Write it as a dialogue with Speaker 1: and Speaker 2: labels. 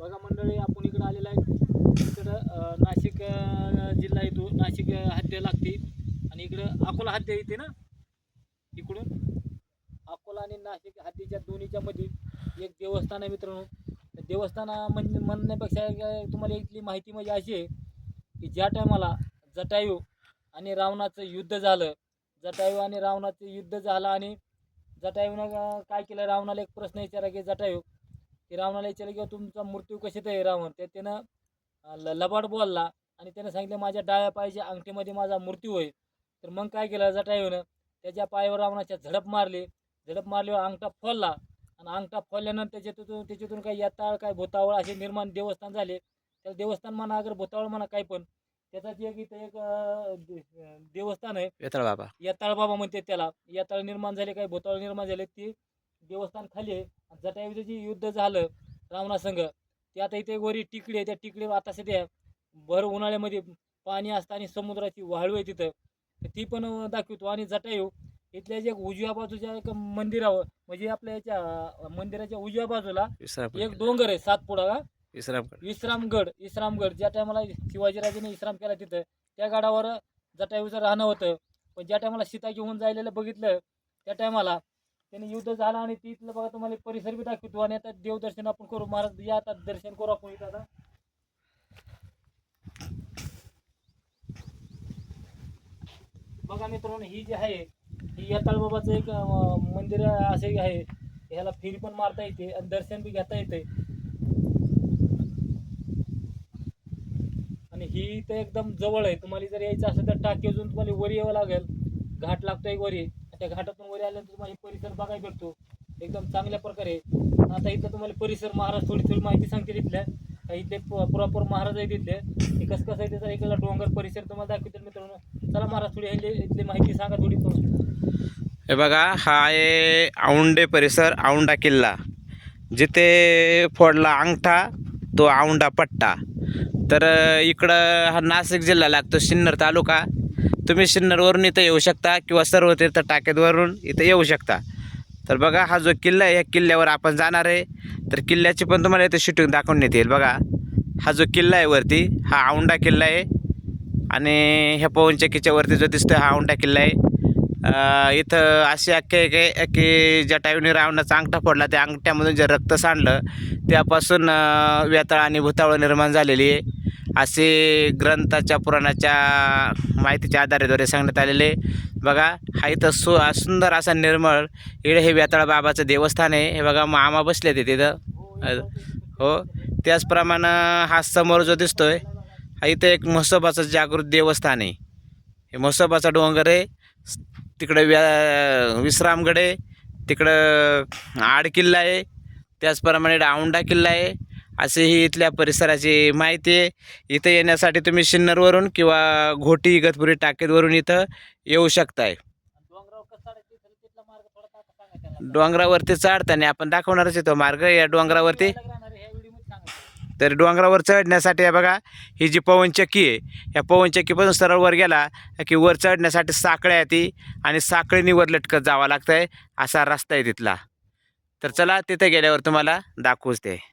Speaker 1: बघा मंडळी आपण इकडं आलेलं आहे. इकडं नाशिक जिल्हा येतो नाशिक अं, हद्द लागते. आणि इकडं अकोला हद्द येते ना? इकडून? अकोला आणि नाशिक हद्दीच्या दोन्हीच्या मध्ये एक देवस्थान आहे मित्रांनो. देवस्थान म्हणजे म्हणण्यापेक्षा तुम्हाला इथली माहिती म्हणजे अशी आहे की ज्या टायमाला जटायू आणि रावणाचं युद्ध झालं जटायू आणि रावणाचं युद्ध झालं आणि जटायूनं काय केलं? रावणाला एक प्रश्न विचारा की जटायू की रावणाला विचारलं की तुमचा मृत्यू कशात आहे रावण? ते त्यानं अं, ल- लबाड बोलला आणि त्यानं सांगितलं माझ्या डाव्या पायाच्या अंगठीमध्ये माझा मृत्यू होईल. तर मग काय केलं जटायूनं त्याच्या पायावर रावणाच्या झडप मारली. झडप मारल्यावर अंगठा फोडला आणि अंगठा फोडल्यानंतर त्याच्यातून त्याच्यातून काही यताळ काय भूतावळ असे निर्माण देवस्थान झाले. त्याला देवस्थान म्हणा अगर भूतावळ म्हणा काय पण त्याचाच एक इथं एक देवस्थान आहे.
Speaker 2: येताळ बाबा.
Speaker 1: यताळ बाबा म्हणते त्याला. यताळ निर्माण झाले काही भूताळ निर्माण झाले ते देवस्थान खाली आहे. जटायुचं जे युद्ध झालं रावणासंग ते आता इथे वरी टिकडी आहे त्या टिकडी आता सध्या भर उन्हाळ्यामध्ये पाणी असतं आणि समुद्राची वाळू आहे तिथं. ती पण दाखवतो. आणि जटायू इथल्या जे उजव्या बाजूच्या एक मंदिरावर म्हणजे आपल्या याच्या मंदिराच्या उजव्या बाजूला एक डोंगर आहे सातपुडा का
Speaker 2: विश्रामगड
Speaker 1: विश्रामगड विश्रामगड ज्या टायमाला शिवाजीराजेने विश्राम केला तिथं त्या गडावर जटायूचं राहणं होतं. पण ज्या टायमाला सीता घेऊन जायलेलं बघितलं त्या टायमाला त्याने युद्ध झाला आणि तिथलं बघा तुम्हाला परिसर बी दाखवतो आणि आता देवदर्शन आपण करू. महाराज या आता दर्शन करू आपण इथं आता. बघा मित्रांनो ही जी आहे ही यताळ बाबाचं एक मंदिर असे आहे. ह्याला फेरी पण मारता येते आणि दर्शन बी घेता येते. आणि ही इथं एकदम जवळ आहे. तुम्हाला जर यायचं असेल तर टाकी अजून तुम्हाला वरी यावं लागेल. घाट लागतो एक वरी. त्या घाटातून वरी आल्यानंतर तुम्हाला हे परिसर बघायला भेटतो. एकदम चांगल्या प्रकारे. आता इथं तुम्हाला परिसर महाराज थोडी थोडी माहिती सांगते तिथल्या इथे इथले प्रॉपर महाराज आहे तिथले ते कसं कसं आहे त्याचा इकडला डोंगर परिसर तुम्हाला दाखवतील मित्रांनो. चला महाराज थोडी ह्याले इथली माहिती सांगा थोडी
Speaker 2: हे बघा हा आहे औंडे परिसर औंडा किल्ला. जिथे फोडला अंगठा तो औंडा पट्टा. तर इकडं हा नाशिक जिल्हा लागतो सिन्नर तालुका. तुम्ही सिन्नरवरून इथं येऊ शकता किंवा सर्व तीर्थ टाकेदवरून इथं येऊ शकता. तर बघा हा जो किल्ला आहे या किल्ल्यावर आपण जाणार आहे. तर किल्ल्याची पण तुम्हाला इथं शूटिंग दाखवून येतील बघा हा जो किल्ला आहे वरती हा औंडा किल्ला आहे. आणि ह्या पवनचक्कीच्या वरती जो दिसतो हा औंडा किल्ला आहे. इथं अशी आख्यायिका की ज्या टाईमने रावणाचा अंगठा फोडला त्या अंगठ्यामधून जे रक्त सांडलं त्यापासून अ, आणि भुतावळ निर्माण झालेली आहे. असे ग्रंथाच्या पुराणाच्या माहितीच्या आधारेद्वारे सांगण्यात आलेले बघा हा इथं सु सुंदर असा निर्मळ इकडे हे व्यताळ बाबाचं देवस्थान आहे. हे बघा मामा बसले ते तिथं हो त्याचप्रमाणे हा समोर जो दिसतो आहे हा इथं एक म्हसोबाचं जागृत देवस्थान आहे. हे म्हसोबाचा डोंगर आहे. तिकडं व्या विश्रामगड आहे. तिकडं आड किल्ला आहे. त्याचप्रमाणे डाऊंडा किल्ला आहे. असे ही इथल्या परिसराची माहिती आहे. इथं येण्यासाठी तुम्ही सिन्नरवरून किंवा घोटी इगतपुरी टाकेदवरून इथं येऊ शकताय.
Speaker 1: डोंगरावर कसं
Speaker 2: डोंगरावरती चढताना आपण दाखवणारच येतो मार्ग. या डोंगरावरती तर डोंगरावर चढण्यासाठी बघा ही जी पवनचक्की आहे ह्या पवनचक्कीपासून सरळ वर गेला की वर चढण्यासाठी साखळ्या येते आणि साखळीनी वर लटकत जावं लागतं आहे असा रस्ता आहे तिथला. तर चला तिथे गेल्यावर तुम्हाला दाखवूच ते.